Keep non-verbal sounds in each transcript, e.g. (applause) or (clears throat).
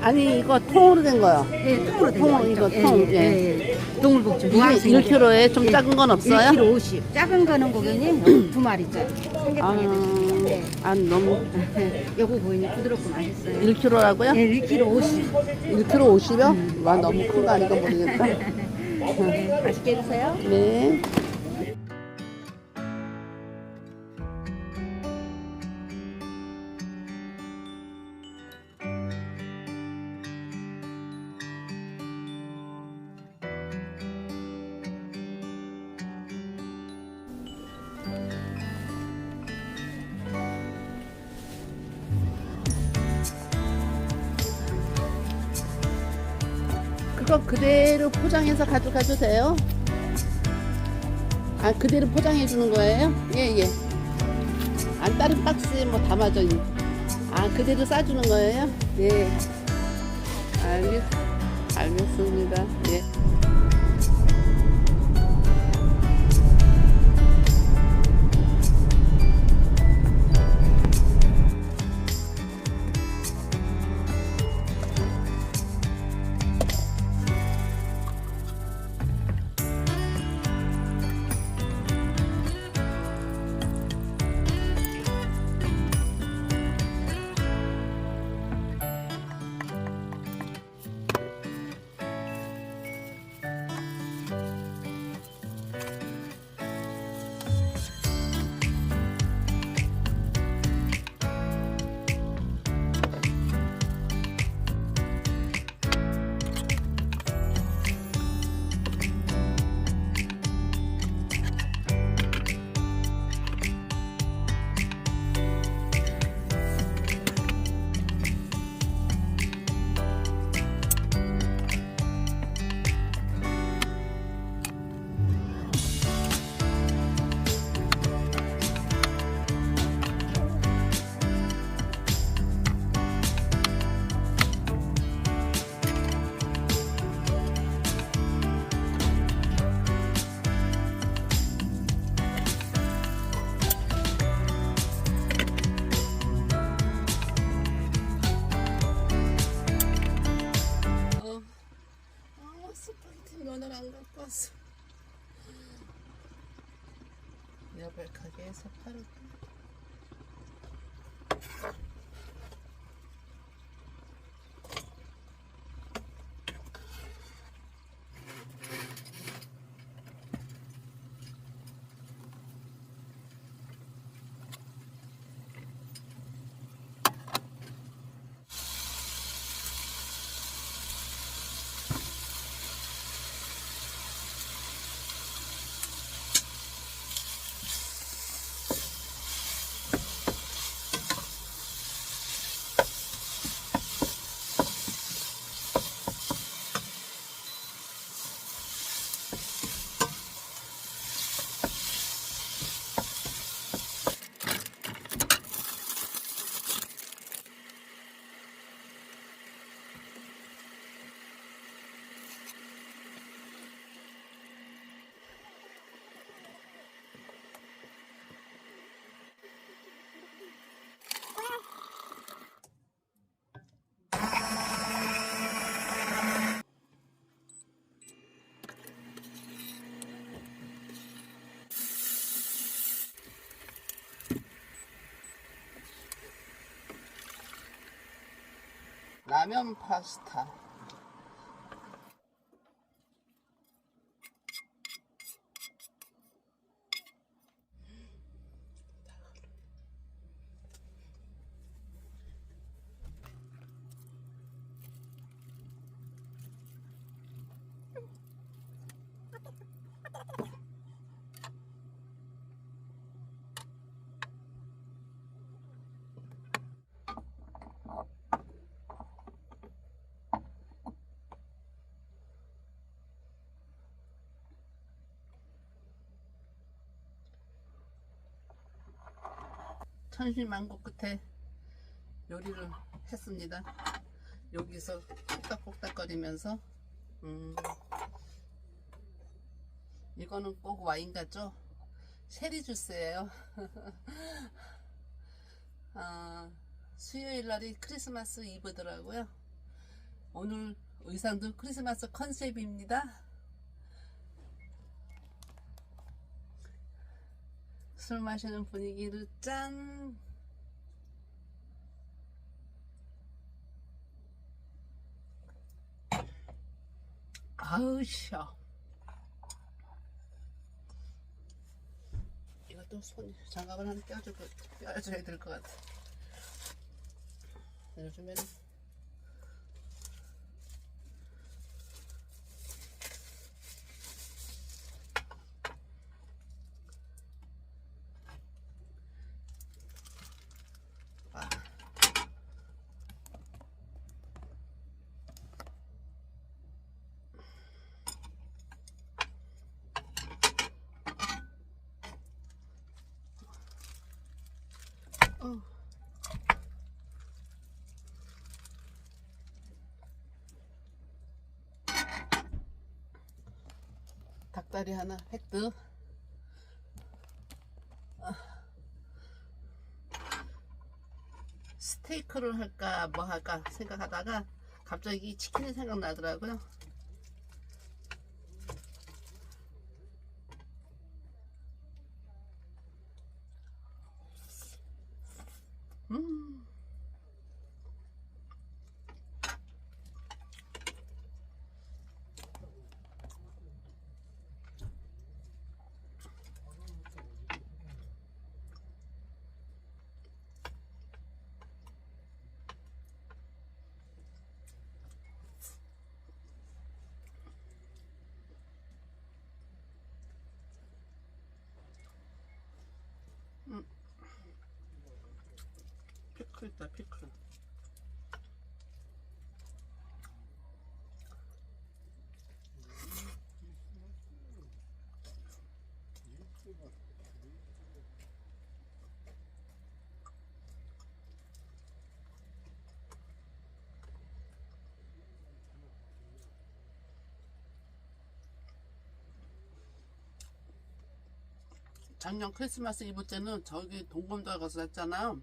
아니 이거 통으로 된 거요. 예, 통으로 된 통, 거. 이거 있죠. 통, 예, 예, 예. 동물복지 이게 무항생. 1kg에 좀 작은 건 없어요? 1kg 50. 작은 거는 고객님 두 마리짜리. 아, 삼계탕에 드시면 네. 아 너무 (laughs) 요거 보이니 부드럽고 맛있어요. 1kg라고요? 예, 1kg 50. 1kg 50요? 와 너무 큰 거 아닌가 모르겠다. (laughs) 네, 맛있게 드세요. 네. 그거 그대로 포장해서 가져가도 돼요? 아 그대로 포장해 주는 거예요? 예예. 안 다른 박스에 뭐 담아져 있는. 아 그대로 싸주는 거예요? 네. 알겠 알겠습니다. 예. 여백 가 라면 파스타. 천신만고 끝에 요리를 했습니다. 여기서 콕닥콕닥거리면서 음, 이거는 꼭 와인 같죠? 쉐리 주스예요. (laughs) 아, 수요일 날이 크리스마스 이브더라고요. 오늘 의상도 크리스마스 컨셉입니다. 술 마시는 분위기를 짠! 아우, 쉬어. 이것도 손, 장갑을 하나 껴줘, 껴줘야 될 것 같아. 요즘에는 닭다리 하나 획득. 스테이크를 할까 뭐 할까 생각하다가 갑자기 치킨이 생각나더라고요. 음. 피클 있다 피클. 작년 크리스마스 이브 때는 저기 동검도에 가서 샀잖아요.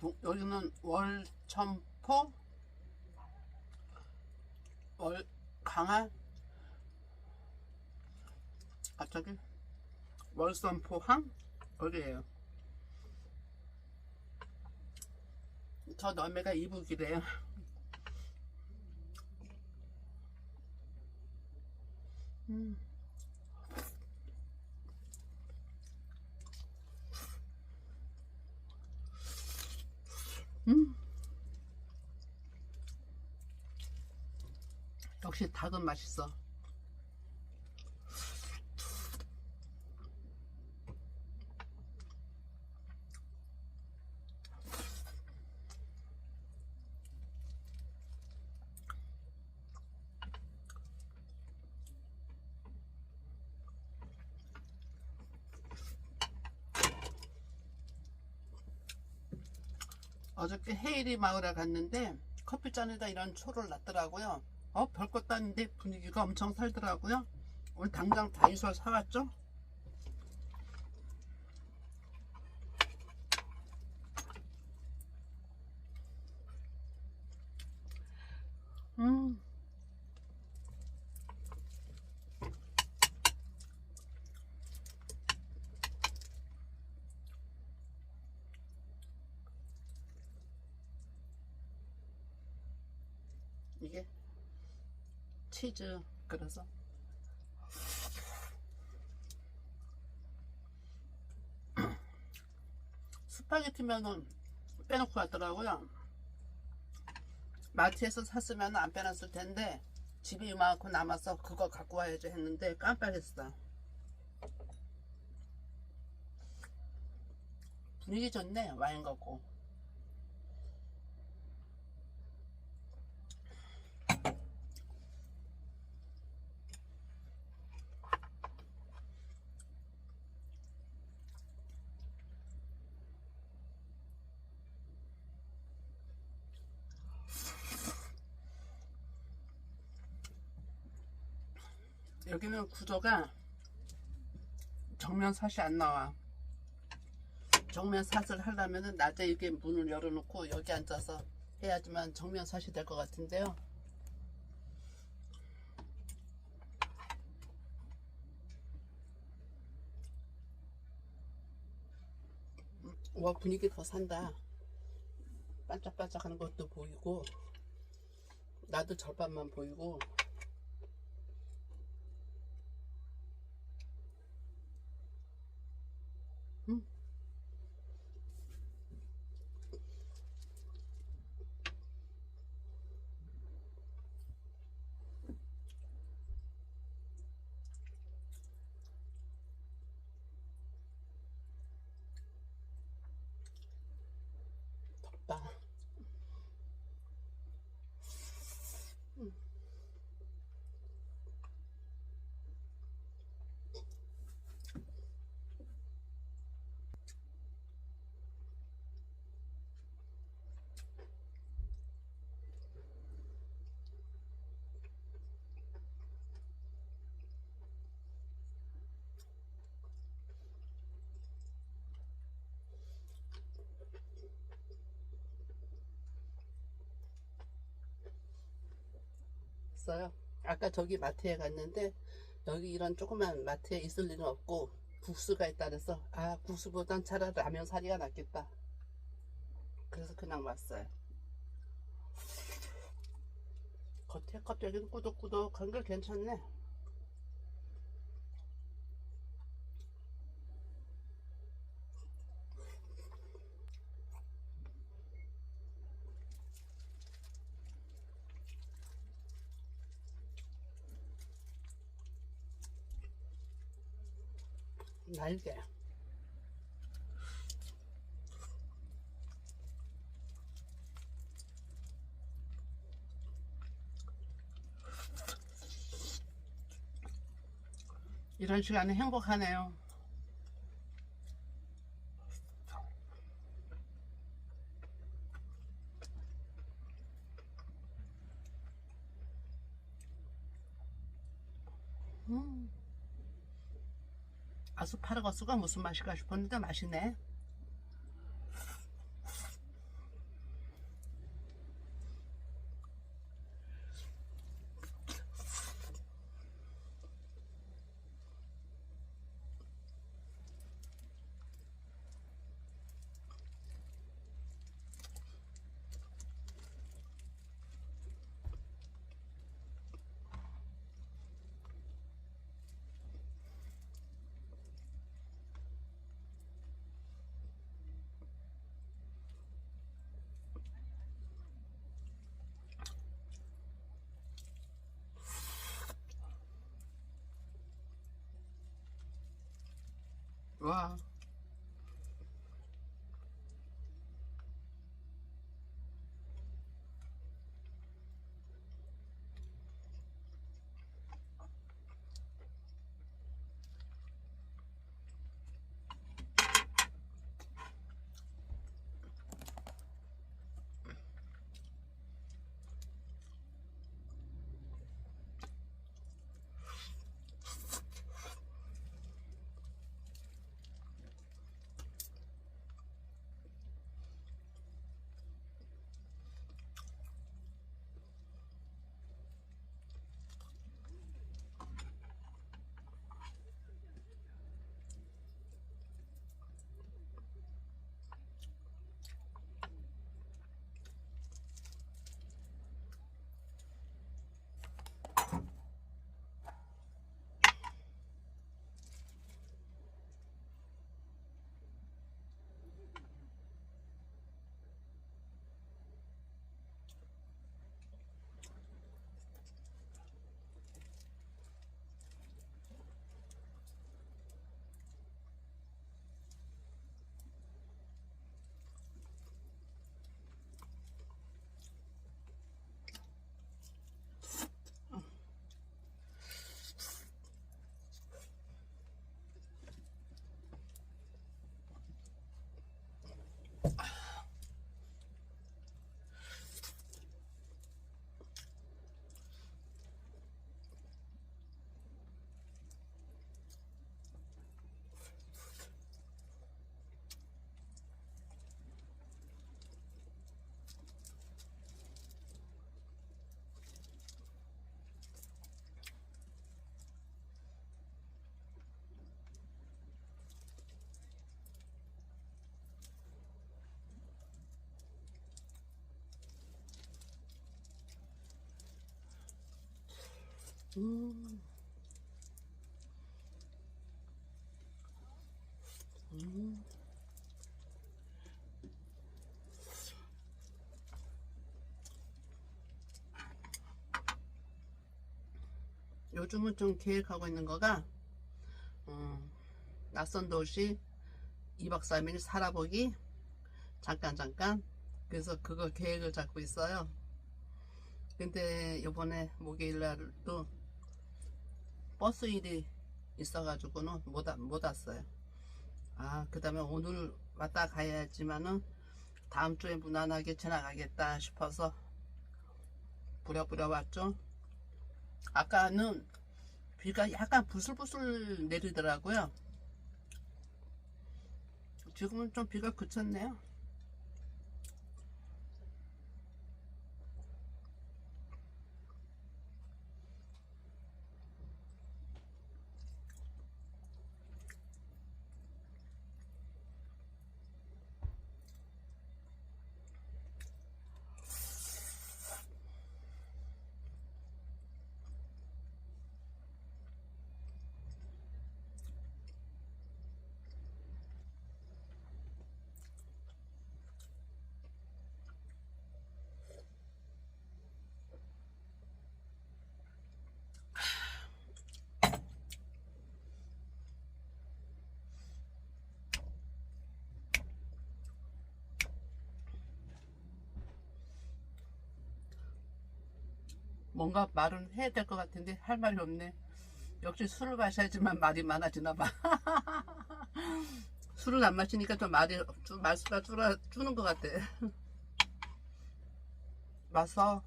동- 여기는 월천포, 월 강화, 갑자기 월선포항 여기에요. 저 너매가 이북이래요. 음. 음. 역시 닭은 맛있어. 어저께 헤이리 마을에 갔는데 커피잔에다 이런 초를 놨더라고요. 어 별것도 아닌데 분위기가 엄청 살더라고요. 오늘 당장 다이소 사왔죠. 음. 이게 치즈 그래서 (clears throat) 스파게티면은 빼놓고 왔더라고요. 마트에서 샀으면 안 빼놨을 텐데 집에 이만큼 남아서 그거 갖고 와야지 했는데 깜빡했어. 분위기 좋네 와인 갖고. 여기는 구조가 정면 사시 안 나와. 정면 샷을 하려면은 낮에 이렇게 문을 열어놓고 여기 앉아서 해야지만 정면 샷이 될 것 같은데요. 음, 와 분위기 더 산다. 반짝반짝 하는 것도 보이고 나도 절반만 보이고 음. 덥다. 있어요. 아까 저기 마트에 갔는데 여기 이런 조그만 마트에 있을 리는 없고 국수가 있다 그래서 아 국수보단 차라리 라면 사리가 낫겠다. 그래서 그냥 왔어요. 겉에 껍데기는 꾸덕꾸덕한 게 괜찮네. 날개. 이런 시간에 행복하네요. 아스파라거스가 무슨 맛일까 싶었는데 맛있네. 와. 음. 음. 요즘은 좀 계획하고 있는 거가 음, 낯선 도시 2박 3일 살아보기 잠깐 잠깐 그래서 그거 계획을 잡고 있어요 근데 요번에 목요일 날도 버스 일이 있어가지고는 못, 와- 못 왔어요 아 그 다음에 오늘 왔다 가야지만은 다음 주에 무난하게 지나가겠다 싶어서 부랴부랴 왔죠 아까는 비가 약간 부슬부슬 내리더라고요. 지금은 좀 비가 그쳤네요. 뭔가 말은 해야 될 것 같은데 할 말이 없네. 역시 술을 마셔야지만 말이 많아지나 봐. (laughs) 술을 안 마시니까 좀 말이 좀 말수가 줄어 주는 것 같아. (laughs) 와서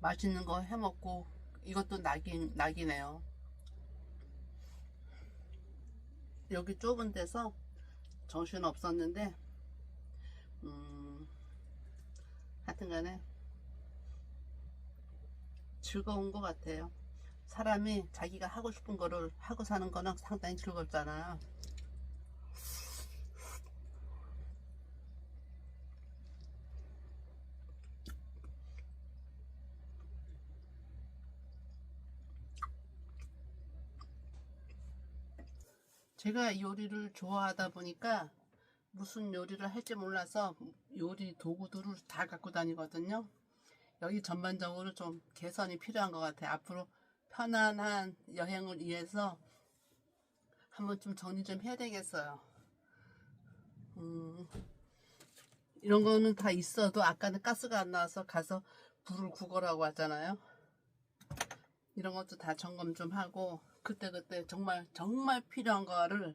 맛있는 거 해 먹고 이것도 낙인 낙이네요. 여기 좁은 데서 정신 없었는데 음 하여튼간에 즐거운 것 같아요. 사람이 자기가 하고 싶은 거를 하고 사는 거는 상당히 즐겁잖아요. 제가 요리를 좋아하다 보니까 무슨 요리를 할지 몰라서 요리 도구들을 다 갖고 다니거든요. 여기 전반적으로 좀 개선이 필요한 것 같아요. 앞으로 편안한 여행을 위해서 한번 좀 정리 좀 해야 되겠어요. 음, 이런 거는 다 있어도 아까는 가스가 안 나와서 가서 불을 구걸하고 왔잖아요. 이런 것도 다 점검 좀 하고 그때 그때 정말 정말 필요한 거를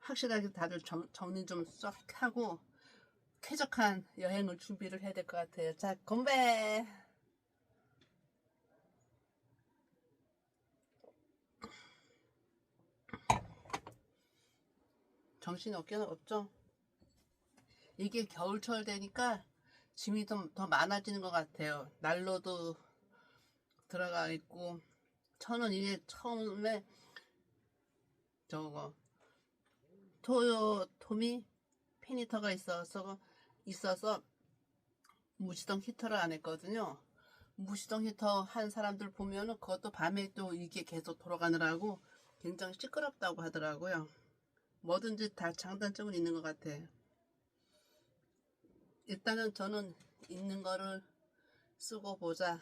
확실하게 다들 정, 정리 좀 쏙 하고 쾌적한 여행을 준비를 해야 될 것 같아요. 자, 건배! 정신 없게는 없죠? 이게 겨울철 되니까 짐이 좀 더 많아지는 것 같아요. 난로도 들어가 있고, 저는 이게 처음에 저거 토요 토미 피니터가 있어서 있어서 무시동 히터를 안 했거든요. 무시동 히터 한 사람들 보면은 그것도 밤에 또 이게 계속 돌아가느라고 굉장히 시끄럽다고 하더라고요. 뭐든지 다 장단점은 있는 것 같아. 일단은 저는 있는 거를 쓰고 보자.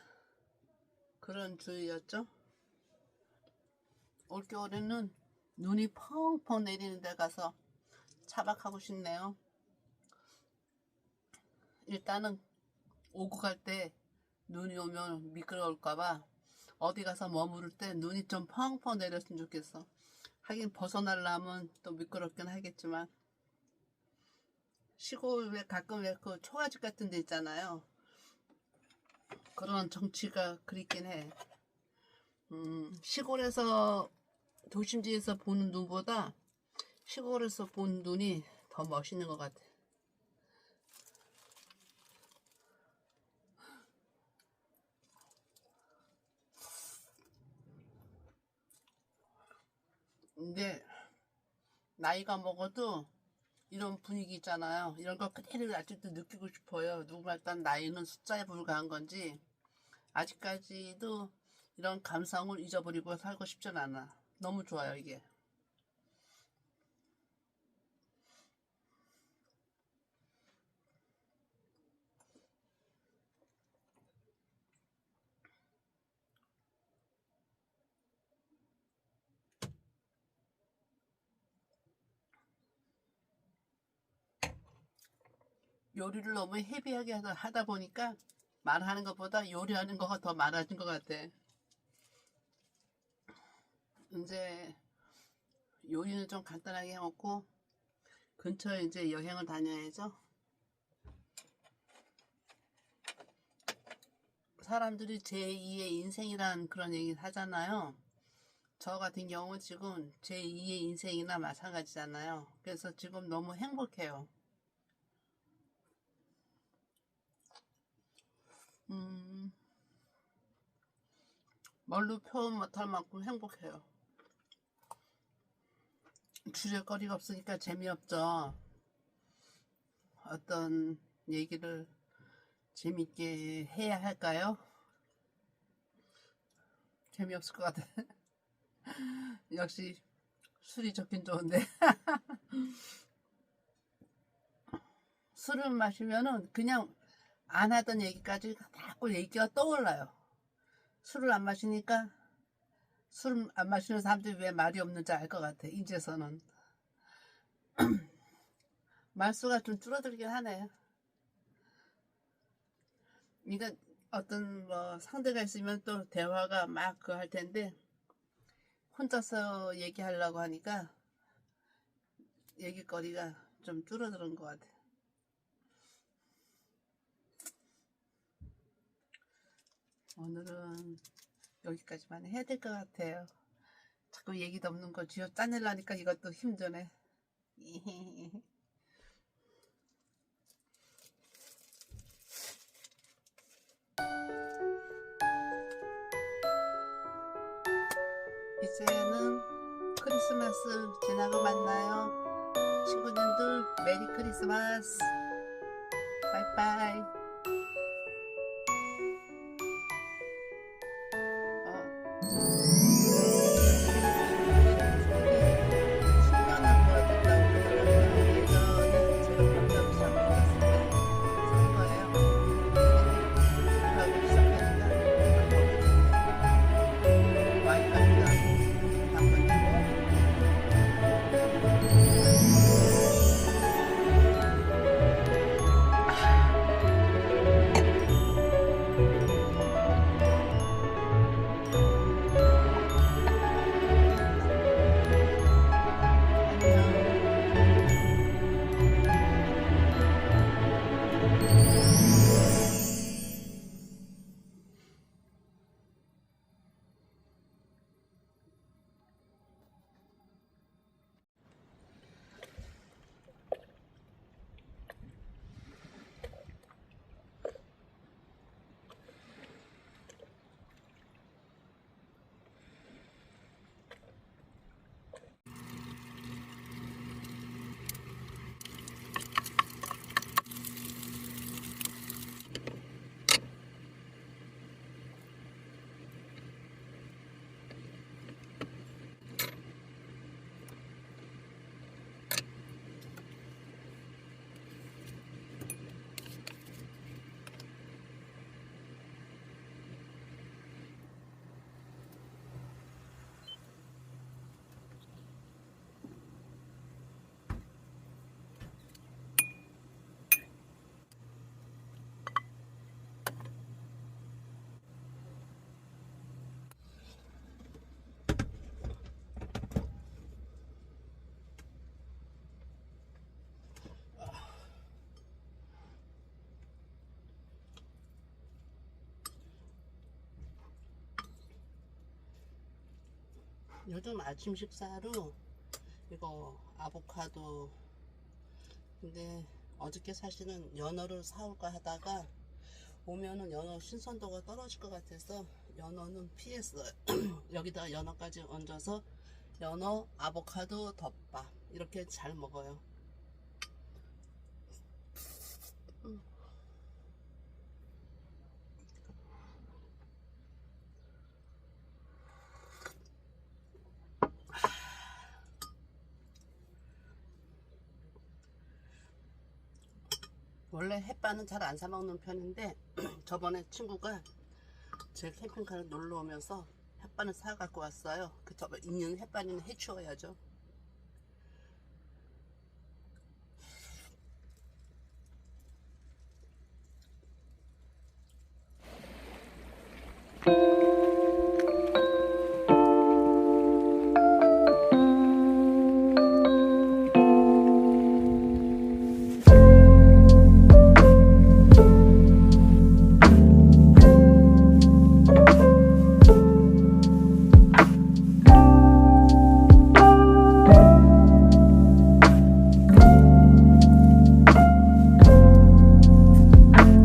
그런 주의였죠. 올겨울에는 눈이 펑펑 내리는 데 가서 차박하고 싶네요. 일단은 오고 갈 때 눈이 오면 미끄러울까봐 어디 가서 머무를 때 눈이 좀 펑펑 내렸으면 좋겠어. 하긴 벗어나려면 또 미끄럽긴 하겠지만 시골 왜 가끔 왜그 초가집 같은 데 있잖아요. 그런 정치가 그립긴 해. 음, 시골에서 도심지에서 보는 눈보다 시골에서 본 눈이 더 멋있는 것 같아. 근데 나이가 먹어도 이런 분위기 있잖아요. 이런 걸 그대로 아직도 느끼고 싶어요. 누가 일단 나이는 숫자에 불과한 건지 아직까지도 이런 감성을 잊어버리고 살고 싶진 않아. 너무 좋아요, 이게. 요리를 너무 헤비하게 하다, 보니까 말하는 것보다 요리하는 거가 더 많아진 것 같아. 이제 요리는 좀 간단하게 해먹고 근처에 이제 여행을 다녀야죠. 사람들이 제2의 인생이란 그런 얘기 하잖아요. 저 같은 경우 지금 제2의 인생이나 마찬가지잖아요. 그래서 지금 너무 행복해요. 음, 말로 표현 못할 만큼 행복해요. 주제거리가 없으니까 재미없죠. 어떤 얘기를 재밌게 해야 할까요? 재미없을 것 같아. (laughs) 역시 술이 좋긴 좋은데. (laughs) 술을 마시면은 그냥 안 하던 얘기까지 자꾸 얘기가 떠올라요. 술을 안 마시니까 술 안 마시는 사람들이 왜 말이 없는지 알 것 같아. 이제서는 (clears throat) 말수가 좀 줄어들긴 하네요. 그러니까 어떤 뭐 상대가 있으면 또 대화가 막 그 할 텐데 혼자서 얘기하려고 하니까 얘기거리가 좀 줄어드는 것 같아. 오늘은 여기까지만 해야 될 것 같아요. 자꾸 얘기도 없는 거 쥐어 짜내려니까 이것도 힘드네. (laughs) 이제는 크리스마스 지나고 만나요. 친구들들 메리 크리스마스. 바이바이. 요즘 아침 식사로 이거 아보카도. 근데 어저께 사실은 연어를 사올까 하다가 오면은 연어 신선도가 떨어질 것 같아서 연어는 피했어요. (clears throat) 여기다 연어까지 얹어서 연어 아보카도 덮밥 이렇게 잘 먹어요 원래 햇반은 잘 안 사 먹는 편인데 (clears throat) 저번에 친구가 제 캠핑카를 놀러 오면서 햇반을 사 갖고 왔어요. 그 저번 있는 햇반이는 해치워야죠.